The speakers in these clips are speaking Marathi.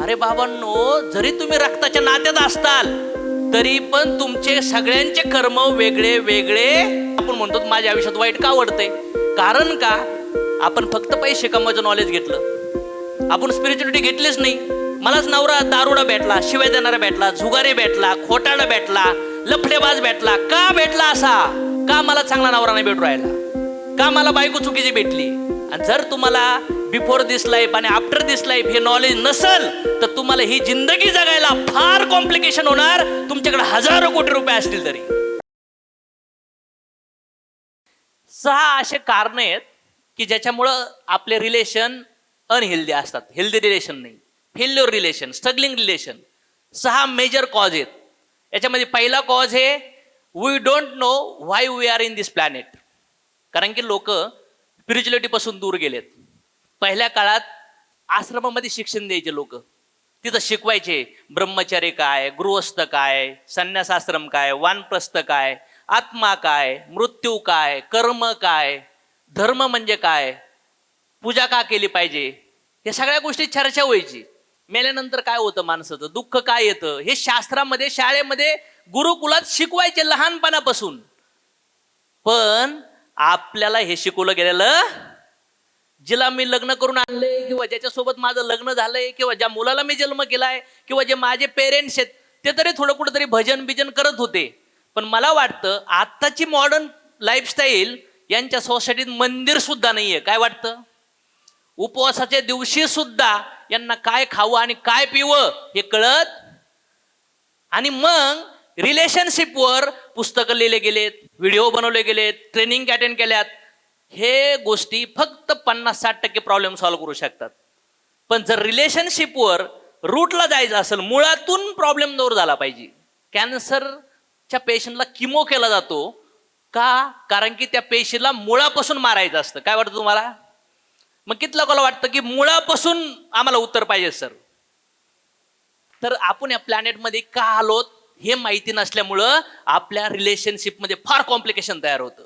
अरे बाबांनो जरी तुम्ही रक्ताच्या नात्यात असताल तरी पण तुमचे सगळ्यांचे कर्म वेगळे वेगळे. आपण म्हणतो माझ्या आयुष्यात वाईट का आवडतंय कारण का? आपण फक्त पैसे कमवायचं नॉलेज घेतलं. आपण स्पिरिच्युलिटी घेतलीच नाही. मलाच नवरा दारुडा भेटला शिवाय देणारा भेटला झुगारी भेटला खोटाडा भेटला लफडेबाज भेटला. का भेटला असा? का मला चांगला नवरा नाही भेटू राहिला? का मला बायको चुकीची भेटली? आणि जर तुम्हाला बिफोर दिस लाईफ आणि आफ्टर दिस लाईफ हे नॉलेज नसल तर तुम्हाला ही जिंदगी जगायला फार कॉम्प्लिकेशन होणार. तुमच्याकडे हजारो कोटी रुपये असतील तरी. सहा असे कारण आहेत की ज्याच्यामुळं आपले रिलेशन अनहेल्दी असतात. हेल्दी रिलेशन नाही. फेल्युअर रिलेशन स्ट्रगलिंग रिलेशन सहा मेजर कॉज आहेत. याच्यामध्ये पहिला कॉज हे we don't know why we are in this planet कारण की लोक स्पिरिच्युलिटीपासून दूर गेलेत. पहिल्या काळात आश्रमामध्ये शिक्षण द्यायचे लोक. तिथं शिकवायचे ब्रह्मचारी काय गृहस्थ काय संन्यासाश्रम काय वानप्रस्थ काय आत्मा काय मृत्यू काय कर्म काय धर्म म्हणजे काय पूजा का केली पाहिजे या सगळ्या गोष्टी चर्चा व्हायची. मेल्यानंतर काय होतं माणसाचं? दुःख काय येतं? हे शास्त्रामध्ये शाळेमध्ये गुरुकुलात शिकवायचे लहानपणापासून. पण आपल्याला हे शिकवलं गेलेलं जिला मी लग्न करून आणलंय किंवा ज्याच्यासोबत माझं लग्न झालंय किंवा ज्या मुलाला मी जन्म केलाय किंवा जे माझे पेरेंट्स आहेत ते तरी थोडं कुठंतरी भजन बिजन करत होते. पण मला वाटतं आत्ताची मॉडर्न लाईफस्टाईल यांच्या सोसायटीत मंदिर सुद्धा नाहीये. काय वाटतं? उपवासाच्या दिवशी सुद्धा यांना काय खावं आणि काय पिवं हे कळत? आणि मग रिलेशनशिपवर पुस्तकं लिहिले गेलेत व्हिडिओ बनवले गेलेत ट्रेनिंग अटेंड केल्यात. हे गोष्टी फक्त पन्नास साठ टक्के प्रॉब्लेम सॉल्व्ह करू शकतात. पण जर रिलेशनशिपवर रूटला जायचं असेल मुळातून प्रॉब्लेम दूर झाला पाहिजे. कॅन्सरच्या पेशंटला किमो केला जातो का? कारण की त्या पेशीला मुळापासून मारायचं असतं. काय वाटतं तुम्हाला? मग किती लोकांना वाटतं की मुळापासून आम्हाला उत्तर पाहिजे सर तर आपण या प्लॅनेटमध्ये का आलोत हे माहिती नसल्यामुळं आपल्या रिलेशनशिपमध्ये फार कॉम्प्लिकेशन तयार होतं.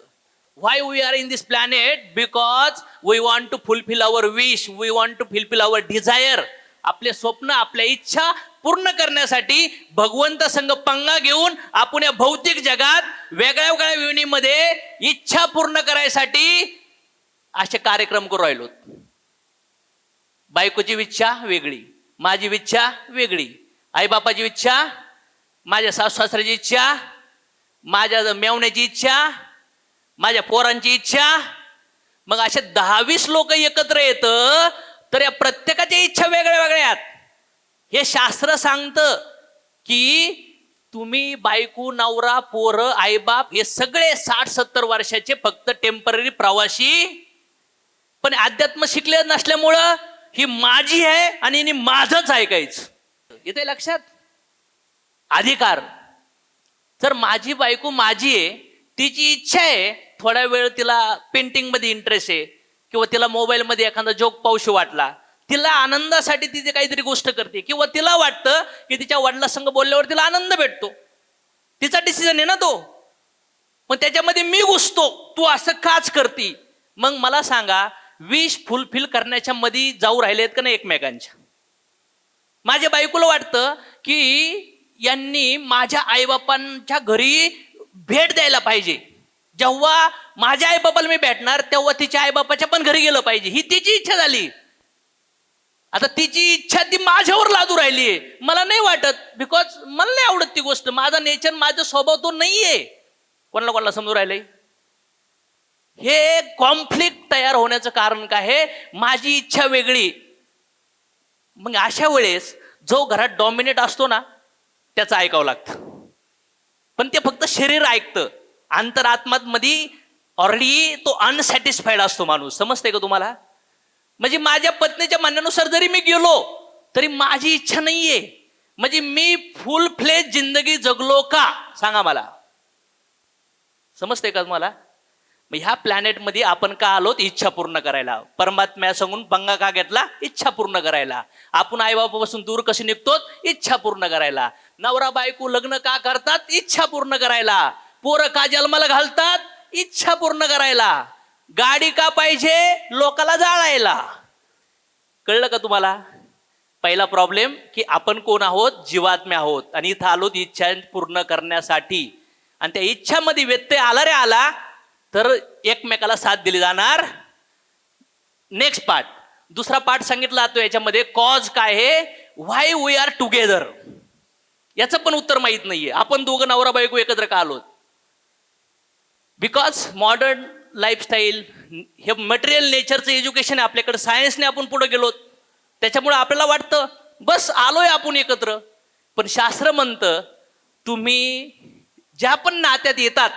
Why we are in this planet because we want to fulfill our wish we want to fulfill our desire आपले स्वप्न आपल्या इच्छा पूर्ण करण्यासाठी भगवंत संघ पंगा घेऊन आपण या भौतिक जगात वेगळ्या वेगळ्या योनीमध्ये इच्छा पूर्ण करायसाठी असे कार्यक्रम करू राहिलो बायकोची इच्छा वेगळी माझी इच्छा वेगळी आईबापाची इच्छा माझ्या सासू सासऱ्याची इच्छा माझ्या मेवण्याची इच्छा माझ्या पोरांची इच्छा. मग असे दहावीस लोक एकत्र येत तर या प्रत्येकाच्या इच्छा वेगळ्या वेगळ्या आहेत. हे शास्त्र सांगतं की तुम्ही बायको नवरा पोरं आईबाप हे सगळे साठ सत्तर वर्षाचे फक्त टेंपररी प्रवासी. पण अध्यात्म शिकले नसल्यामुळं ही माझी आहे आणि हिने माझंच ऐकायचं. येते लक्षात? अधिकार. जर माझी बायको माझी आहे तिची इच्छा आहे थोड्या वेळ तिला पेंटिंगमध्ये इंटरेस्ट आहे किंवा तिला मोबाईलमध्ये एखादा जोक पाऊशी वाटला तिला आनंदासाठी ती काहीतरी गोष्ट करते किंवा तिला वाटतं की तिच्या वडिलासंग बोलल्यावर तिला आनंद भेटतो. तिचा डिसिजन आहे ना तो. मग त्याच्यामध्ये मी घुसतो तू असं काच करती. मग मला सांगा विश फुलफिल करण्याच्या मध्ये जाऊ राहिलेत का नाही एकमेकांच्या? माझ्या बायकोला वाटतं की यांनी माझ्या आईबापांच्या घरी भेट द्यायला पाहिजे. जेव्हा माझ्या आईबापाला मी भेटणार तेव्हा तिच्या आईबापाच्या पण घरी गेलं पाहिजे. ही तिची इच्छा झाली. आता तिची इच्छा ती माझ्यावर लादू राहिली आहे. मला नाही वाटत बिकॉज मला नाही आवडत ती गोष्ट. माझा नेचर माझा स्वभाव तो नाहीये. कोणाला कोणाला समजू राहिले हे कॉन्फ्लिक्ट तयार होण्याचं कारण काय आहे? माझी इच्छा वेगळी. मग अशा वेळेस जो घरात डॉमिनेट असतो ना त्याचं ऐकावं लागतं. पण ते फक्त शरीर ऐकतं. अंतरात्मात मध्ये ऑलरेडी तो अनसॅटिस्फाईड असतो माणूस. समजते का तुम्हाला? म्हणजे माझ्या पत्नीच्या म्हणण्यानुसार जरी मी गेलो तरी माझी इच्छा नाहीये. म्हणजे मी फुल फ्लेज जिंदगी जगलो का? सांगा मला. समजते का तुम्हाला? मग ह्या प्लॅनेटमध्ये आपण का आलोत? इच्छा पूर्ण करायला. परमात्म्या सांगून पंगा का घेतला? इच्छा पूर्ण करायला. आपण आईबापापासून दूर कशी निघतो इच्छा पूर्ण करायला. नवरा बायको लग्न का करतात? इच्छा पूर्ण करायला. पोरं का जन्माला घालतात इच्छा पूर्ण करायला. गाडी का पाहिजे लोकाला जाळायला. कळलं का तुम्हाला? पहिला प्रॉब्लेम की आपण कोण आहोत? जीवात्मे आहोत. आणि इथं आलो ती इच्छा पूर्ण करण्यासाठी. आणि त्या इच्छामध्ये व्यत्यय आला रे आला तर एकमेकाला साथ दिली जाणार. नेक्स्ट पार्ट दुसरा पार्ट सांगितला जातो याच्यामध्ये कॉज काय आहे? व्हाय वी आर टुगेदर याचं पण उत्तर माहीत नाहीये. आपण दोघं नवरा बायको एकत्र का आलोत? बिकॉज मॉडर्न लाईफस्टाईल हे मटेरियल नेचरचं एज्युकेशन आहे आपल्याकडे सायन्सने आपण पुढे गेलो त्याच्यामुळे आपल्याला वाटतं बस आलोय आपण एकत्र. पण शास्त्र म्हणतं तुम्ही ज्या पण नात्यात येतात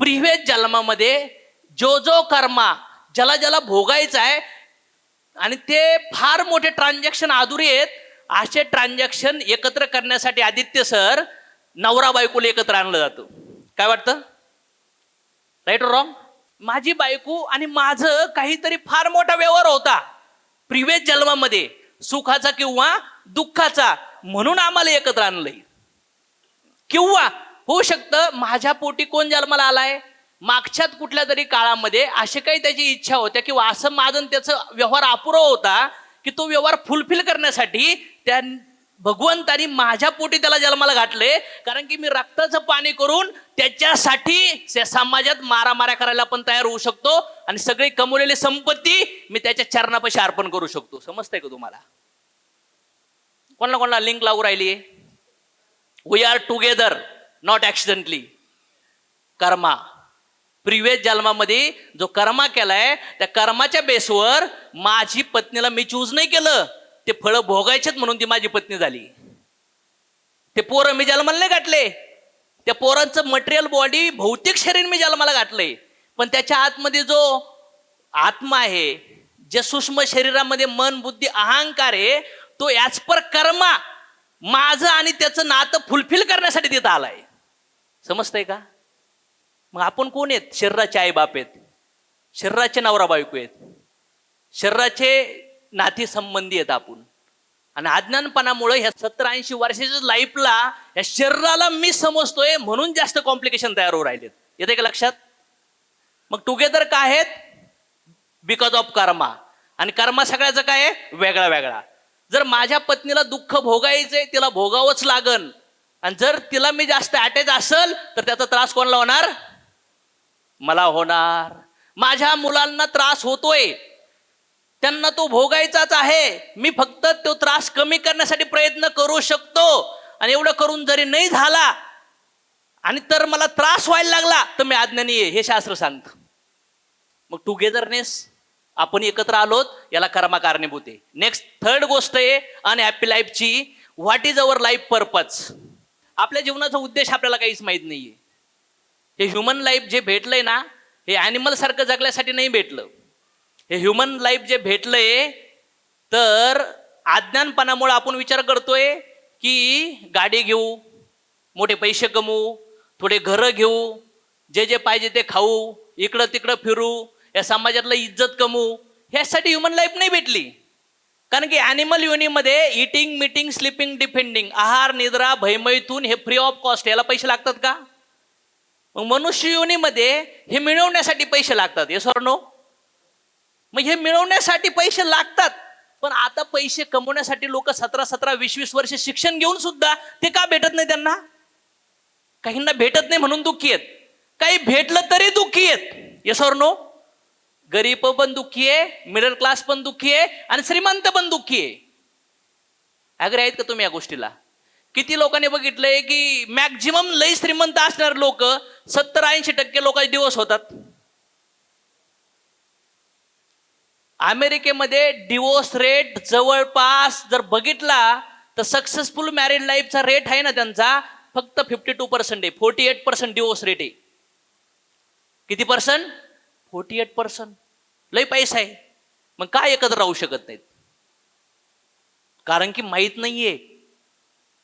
प्रिव्हियस जन्मामध्ये जो जो कर्मा ज्याला ज्याला भोगायचा आहे आणि ते फार मोठे ट्रान्झॅक्शन आधुरी आहेत असे ट्रान्झॅक्शन एकत्र करण्यासाठी आदित्य सर नवरा बायकोला एकत्र आणलं जातं. काय वाटतं? राईट रॉंग माझी बायको आणि माझं काहीतरी फार मोठा व्यवहार होता. प्रिव्हियस जन्मामध्ये सुखाचा किंवा दुःखाचा म्हणून आम्हाला एकत्र आणलंय. किंवा होऊ शकतं माझ्या पोटी कोण जन्माला आलाय? मागच्यात कुठल्या तरी काळामध्ये असे काही त्याची इच्छा होत्या किंवा असं माझं त्याचं व्यवहार अपुरा होता की तो व्यवहार फुलफिल करण्यासाठी त्या भगवंतानी माझ्या पोटी त्याला जन्माला घातले कारण की मी रक्ताचं पाणी करून त्याच्यासाठी समाजात मारामाऱ्या करायला पण तयार होऊ शकतो आणि सगळी कमवलेली संपत्ती मी त्याच्या चरणापाशी अर्पण करू शकतो. समजतंय का तुम्हाला? कोणाला कोणाला लिंक लागू राहिली? We are together not accidentally karma. Previous जन्मामध्ये जो कर्मा केलाय त्या कर्माच्या बेसवर माझी पत्नीला मी चूज नाही केलं. ते फळं भोगायचेत म्हणून ती माझी पत्नी झाली. ते पोरं मी जन्माला नाही त्या पोरांचं मटेरियल बॉडी भौतिक शरीर मी जन्माला गाठलंय पण त्याच्या आतमध्ये जो आत्मा आहे जे सूक्ष्म शरीरामध्ये मन बुद्धी अहंकार आहे तो याच पर कर्मा माझं आणि त्याचं नातं फुलफिल करण्यासाठी तिथं आलाय. समजतंय का? मग आपण कोण आहेत? शरीराचे आई बाप आहेत. शरीराचे नवरा बायको आहेत. शरीराचे नातेसंबंधी आहेत आपण. आणि अज्ञानपणामुळे ह्या सत्तर ऐंशी वर्षाच्या लाईफला या शरीराला मी समजतोय म्हणून जास्त कॉम्प्लिकेशन तयार होऊ राहिलेत. येते का लक्षात? मग टुगेदर काय आहेत? बिकॉज ऑफ कर्मा आणि कर्मा सगळ्याचं काय आहे? वेगळा वेगळा. जर माझ्या पत्नीला दुःख भोगायचंय तिला भोगावंच लागन. आणि जर तिला मी जास्त अटॅच असल तर त्याचा त्रास कोणाला होणार? मला होणार. माझ्या मुलांना त्रास होतोय. त्यांना तो भोगायचाच आहे. मी फक्त तो त्रास कमी करण्यासाठी प्रयत्न करू शकतो. आणि एवढं करून जरी नाही झाला आणि तर मला त्रास व्हायला लागला तर मी अज्ञानी आहे हे शास्त्र सांगतं. मग टुगेदरनेस आपण एकत्र आलोत याला कर्मा कारणीभूत आहे. नेक्स्ट थर्ड गोष्ट आहे unhappy लाईफची what is our life purpose आपल्या जीवनाचा उद्देश आपल्याला काहीच माहीत नाहीये. हे ह्युमन लाईफ जे भेटलंय ना हे ॲनिमल सारखं जगण्यासाठी नाही भेटलं. हे ह्युमन लाईफ जे भेटलंय तर अज्ञानपणामुळे आपण विचार करतोय की गाडी घेऊ मोठे पैसे कमवू थोडे घरं घेऊ जे जे पाहिजे ते खाऊ इकडं तिकडं फिरू या समाजातलं इज्जत कमवू ह्यासाठी ह्युमन लाईफ नाही भेटली. कारण की ॲनिमल युनिमध्ये इटिंग मिटिंग स्लिपिंग डिफेंडिंग आहार निद्रा भयमैथून हे फ्री ऑफ कॉस्ट याला पैसे लागतात का? मग मनुष्य योनीमध्ये हे मिळवण्यासाठी पैसे लागतात. हे नो मग हे मिळवण्यासाठी पैसे लागतात. पण आता पैसे कमवण्यासाठी लोक सतरा सतरा वीस वीस वर्ष शिक्षण घेऊन सुद्धा ते का भेटत नाही त्यांना? काहींना भेटत नाही म्हणून दुःखी आहेत. काही भेटलं तरी दुःखी आहेत. येस नो गरीब पण दुःखी आहे मिडल क्लास पण दुःखी आहे आणि श्रीमंत पण दुःखी आहे. अग्रे आहेत का तुम्ही या गोष्टीला? किती लोकांनी बघितलंय की मॅक्झिमम लई श्रीमंत असणारे लोक सत्तर ऐंशी टक्के लोकांचे दिवस होतात. अमेरिकेमध्ये डिवोर्स रेट जवळपास जर बघितला तर सक्सेसफुल मॅरिड लाईफचा रेट आहे ना त्यांचा फक्त फिफ्टी टू पर्सेंट आहे forty eight percent divorce rate आहे. किती पर्सेंट फोर्टी एट पर्सेंट लई पैसा आहे. मग काय एकत्र राहू शकत नाहीत? कारण की माहीत नाहीये.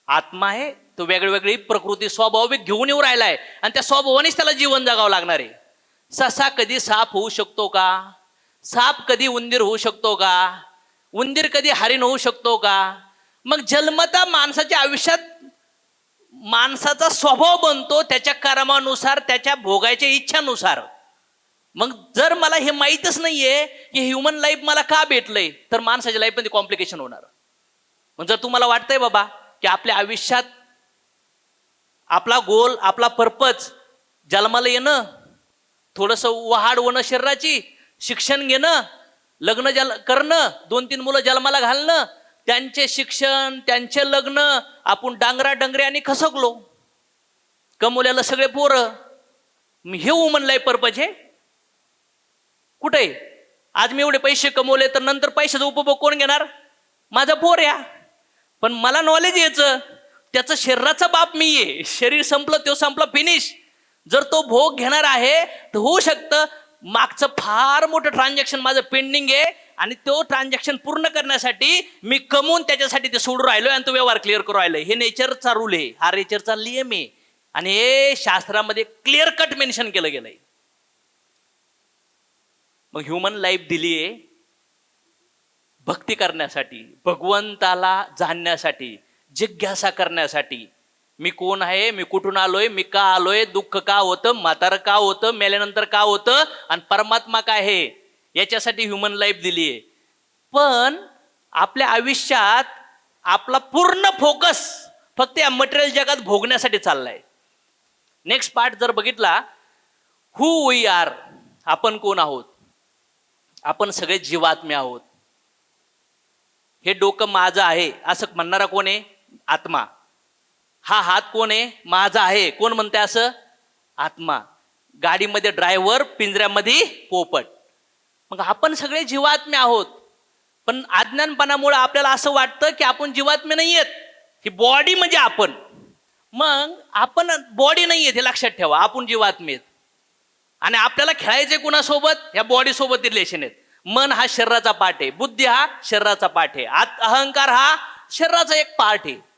आत्मा आहे तो वेगळी प्रकृती स्वाभाविक घेऊन येऊ राहिलाय. आणि त्या स्वभावानेच त्याला जीवन जगावं लागणार आहे. ससा कधी साफ होऊ शकतो का? साप कधी उंदीर होऊ शकतो का? उंदीर कधी हरिण होऊ शकतो का? मग जन्मता माणसाच्या आयुष्यात माणसाचा स्वभाव बनतो त्याच्या कर्मानुसार त्याच्या भोगायच्या इच्छानुसार. मग जर मला हे माहीतच नाहीये की ह्युमन लाईफ मला का भेटलंय तर माणसाच्या लाईफमध्ये कॉम्प्लिकेशन होणार. मग जर तुम्हाला वाटतंय बाबा की आपल्या आयुष्यात आपला गोल आपला पर्पज जन्माला येणं थोडस वहाड होणं शरीराची शिक्षण घेणं लग्न जल करणं दोन तीन मुलं जन्माला घालणं त्यांचे शिक्षण त्यांचे लग्न आपण डांगरा डंगरे आणि खसकलो कमवल्याला सगळे पोरं. मी हे वुमन लाईफ पर्पज हे कुठे? आज मी एवढे पैसे कमवले तर नंतर पैशाचा उपभोग कोण घेणार? माझा पोर या. पण मला नॉलेज यायचं त्याचं शरीराचा बाप मी आहे. शरीर संपलं तो संपलं फिनिश जर तो भोग घेणार आहे तर होऊ शकतं मागचं फार मोठं ट्रान्झॅक्शन माझं पेंडिंग आहे आणि तो ट्रान्झॅक्शन पूर्ण करण्यासाठी मी कमवून त्याच्यासाठी ते सोडून राहिलोय आणि तो व्यवहार क्लिअर करू राहिलोय. हे नेचरचा रूल आहे. हा नेचरचा नियम आहे. आणि हे शास्त्रामध्ये क्लिअर कट मेन्शन केलं गेलंय. मग ह्युमन लाईफ दिली आहे. भक्ती करण्यासाठी भगवंताला जाणण्यासाठी जिज्ञासा करण्यासाठी मी कोण आहे? मी कुठून आलोय? मी का आलोय? दुःख का होतं? म्हातारं का होतं? मेल्यानंतर का होतं? आणि परमात्मा काय आहे? याच्यासाठी ह्युमन लाईफ दिली आहे. पण आपल्या आयुष्यात आपला पूर्ण फोकस फक्त या मटेरियल जगात भोगण्यासाठी चाललाय. नेक्स्ट पार्ट जर बघितला हु वी आर आपण कोण आहोत? आपण सगळे जीवात्मे आहोत. हे डोकं माझं आहे असं म्हणणारा कोण आहे? आत्मा. हा हात कोण आहे? माझा आहे. कोण म्हणते असं? आत्मा. गाडीमध्ये ड्रायव्हर पिंजऱ्यामध्ये पोपट. मग आपण सगळे जीवात्मे आहोत. पण अज्ञानपणामुळे आपल्याला असं वाटतं की आपण जीवात्मे नाही आहेत. ही बॉडी म्हणजे आपण. मग आपण बॉडी नाही आहेत हे लक्षात ठेवा. आपण जीवात्मे आहेत. आणि आपल्याला खेळायचे कुणासोबत? या बॉडीसोबत रिलेशन आहेत. मन हा शरीराचा पार्ट आहे. बुद्धी हा शरीराचा पार्ट आहे. आत अहंकार हा शरीराचा एक पार्ट आहे.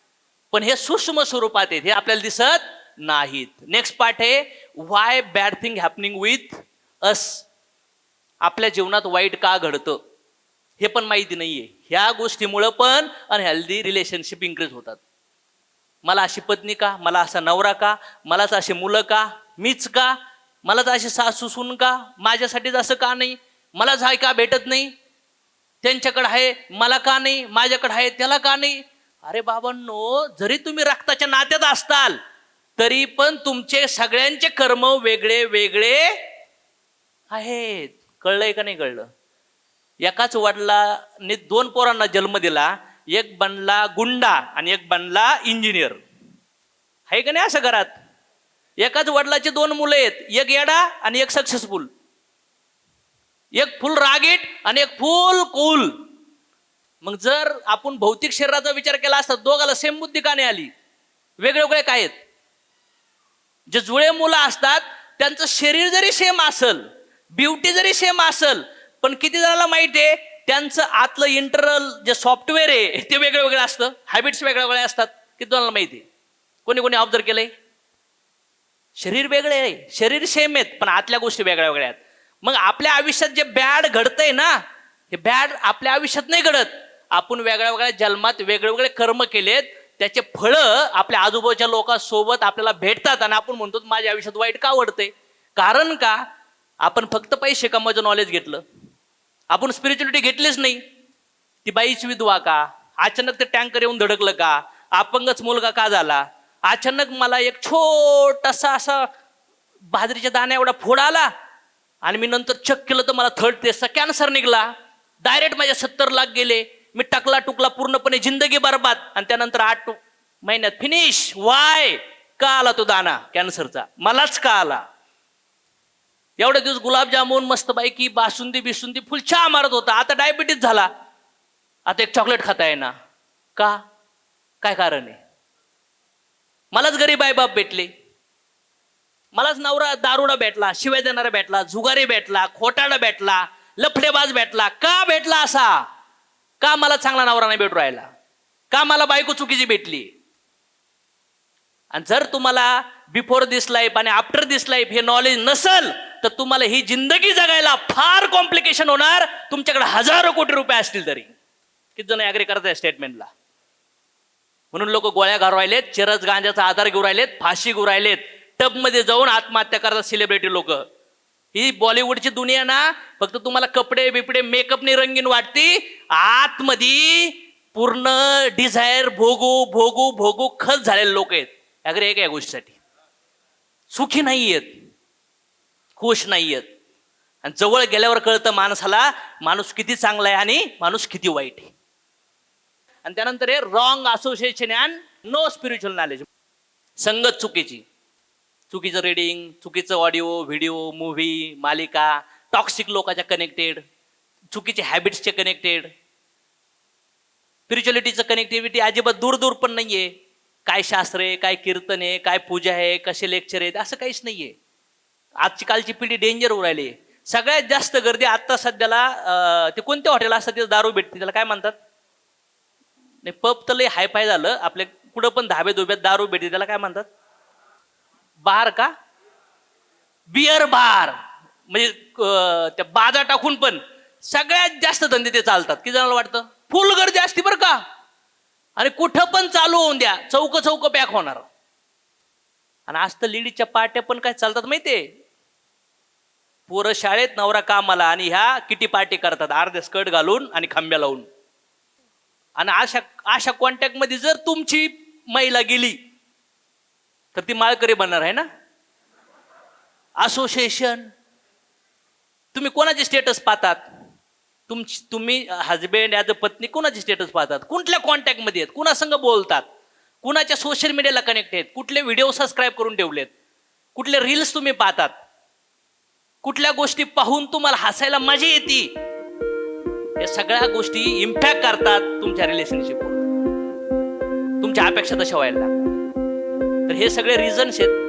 पण हे सूक्ष्म स्वरूपात आहेत हे आपल्याला दिसत नाहीत. नेक्स्ट पार्ट आहे why bad thing happening with us आपल्या जीवनात वाईट का घडतं? हे पण माहिती नाहीये. ह्या गोष्टीमुळं पण अनहेल्दी रिलेशनशिप इन्क्रीज होतात. मला अशी पत्नी का? मला असा नवरा का? मलाच अशी मुलं का? मीच का? मलाच अशी सासू सून का? माझ्यासाठीच असं का नाही? मलाच हाय का भेटत नाही? त्यांच्याकडे आहे मला का नाही? माझ्याकडे आहे त्याला का नाही? अरे बाबांनो जरी तुम्ही रक्ताच्या नात्यात असताल तरी पण तुमचे सगळ्यांचे कर्म वेगळे वेगळे आहेत. कळलंय का नाही कळलं? एकाच वडिलाने दोन पोरांना जन्म दिला एक बनला गुंडा आणि एक बनला इंजिनियर. आहे का नाही असं घरात? एकाच वडिलाचे दोन मुलं आहेत एक येडा आणि एक सक्सेसफुल. एक फुल रागीट आणि एक फुल कूल. मग जर आपण भौतिक शरीराचा विचार केला असता दोघाला सेम बुद्धी का नाही आली? वेगवेगळे काय आहेत? जे जुळे मुलं असतात त्यांचं शरीर जरी सेम असल ब्युटी जरी सेम असल पण किती जणांना माहिती आहे त्यांचं आतलं इंटरनल जे सॉफ्टवेअर आहे ते वेगळं वेगळं असतं. हॅबिट्स वेगळ्या वेगळ्या असतात. किती जणांना माहिती आहे? कोणी कोणी ऑब्झर्व केलंय? शरीर वेगळे आहे. शरीर सेम आहेत पण आतल्या गोष्टी वेगळ्या वेगळ्या आहेत. मग आपल्या आयुष्यात जे बॅड घडतंय ना हे बॅड आपल्या आयुष्यात नाही घडत. आपण वेगळ्या वेगळ्या जन्मात वेगळेवेगळे कर्म केलेत त्याचे फळं आपल्या आजूबाजूच्या लोकांसोबत आपल्याला भेटतात आणि आपण म्हणतो माझ्या आयुष्यात वाईट का आवडते कारण का? आपण फक्त पैसे कमवायचं नॉलेज घेतलं. आपण स्पिरिच्युलिटी घेतलीच नाही. ती बाईच विधवा का? अचानक ते टँकर येऊन धडकलं का? अपंगच मुलगा का झाला? अचानक मला एक छोटासा असा बाजरीच्या दाण्या एवढा फोड आला आणि मी नंतर चेक केलं तर मला थर्ड टेस्टचा कॅन्सर निघाला. डायरेक्ट माझ्या सत्तर लाख गेले. मी टकला टुकला पूर्णपणे जिंदगी बरबाद. आणि त्यानंतर आठ महिन्यात फिनिश वाय का आला तो दाना? कॅन्सरचा मलाच का आला? एवढे दिवस गुलाबजामुन मस्तपैकी बासुंदी बिसुंदी फुल चहा मारत होता. आता डायबिटीज झाला. आता एक चॉकलेट खाता आहे ना का? काय कारण आहे? मलाच गरीब आई बाप भेटले. मलाच नवरा दारुडा भेटला शिवाय देणारा भेटला जुगारी भेटला खोटाडा भेटला लफडेबाज भेटला. का भेटला असा? का मला चांगला नवरा नाही भेटू राहिला? का मला बायको चुकीची भेटली? आणि जर तुम्हाला बिफोर दिस लाईफ आणि आफ्टर दिस लाईफ हे नॉलेज नसल तर तुम्हाला ही जिंदगी जगायला फार कॉम्प्लिकेशन होणार. तुमच्याकडे हजारो कोटी रुपये असतील तरी. किती जण ॲग्री करत आहे स्टेटमेंटला म्हणून लोक गोळ्या घालू राहिलेत चरस गांजाचा आधार घेऊ राहिलेत फाशी घेऊ राहिलेत. टबमध्ये जाऊन आत्महत्या करतात सेलिब्रिटी लोक. ही बॉलिवूडची दुनिया ना फक्त तुम्हाला कपडे बिपडे मेकअपने रंगीन वाटती. आतमध्ये पूर्ण डिझायर भोगू भोगू भोगू खच झालेले लोक आहेत. अगरे एक या गोष्टीसाठी. सुखी नाही आहेत. खुश नाही आहेत. आणि जवळ गेल्यावर कळतं माणसाला माणूस किती चांगला आहे आणि माणूस किती वाईट आहे. आणि त्यानंतर हे wrong association and no spiritual knowledge संगत चुकीची. चुकीचं रीडिंग चुकीचं ऑडिओ व्हिडिओ मूव्ही मालिका टॉक्सिक लोकाच्या कनेक्टेड चुकीचे हॅबिट्सचे कनेक्टेड स्पिरिच्युअलिटीचं कनेक्टिव्हिटी अजिबात दूर दूर पण नाही आहे काय शास्त्र आहे काय कीर्तन आहे काय पूजा आहे कसे लेक्चर आहेत असं काहीच नाहीये. आजची कालची पिढी डेंजर होऊ राहिली. सगळ्यात जास्त गर्दी आत्ता सध्याला ते कोणत्या हॉटेल असतात तिथं दारू भेटते त्याला काय म्हणतात? नाही पब तर लय हायफाय झालं आपल्या कुठं पण धाबे धुब्यात दारू भेटते त्याला काय म्हणतात? बार का? Beer bar. म्हणजे त्या बाजा टाकून पण सगळ्यात जास्त धंदे ते चालतात. की जणांना वाटतं? फुल गर्दी असते बरं का? आणि कुठं पण चालू होऊन द्या चौक चौक पॅक होणार. आणि आज तर लेडीजच्या पार्ट्या पण काय चालतात माहितीये? पोरं शाळेत नवरा कामाला आणि ह्या किटी पार्टी करतात अर्धे स्कर्ट घालून आणि खांब्या लावून. आणि अशा अशा कॉन्टॅक्टमध्ये जर तुमची महिला गेली तर ती माळकरी बनणार आहे ना? असोसिएशन तुम्ही कोणाचे स्टेटस पाहतात? तुमची तुम्ही हजबेंड ॲज अ पत्नी कोणाचे स्टेटस पाहतात? कुठल्या कॉन्टॅक्टमध्ये आहेत? कुणासंग बोलतात? कुणाच्या सोशल मीडियाला कनेक्ट आहेत? कुठले व्हिडिओ सबस्क्राईब करून ठेवलेत? कुठले रील्स तुम्ही पाहतात? कुठल्या गोष्टी पाहून तुम्हाला हसायला मजा येते? या सगळ्या गोष्टी इम्पॅक्ट करतात तुमच्या रिलेशनशिपवर तुमच्या अपेक्षा तशा व्हायला लागतात तर हे सगळे रिझन्स आहेत.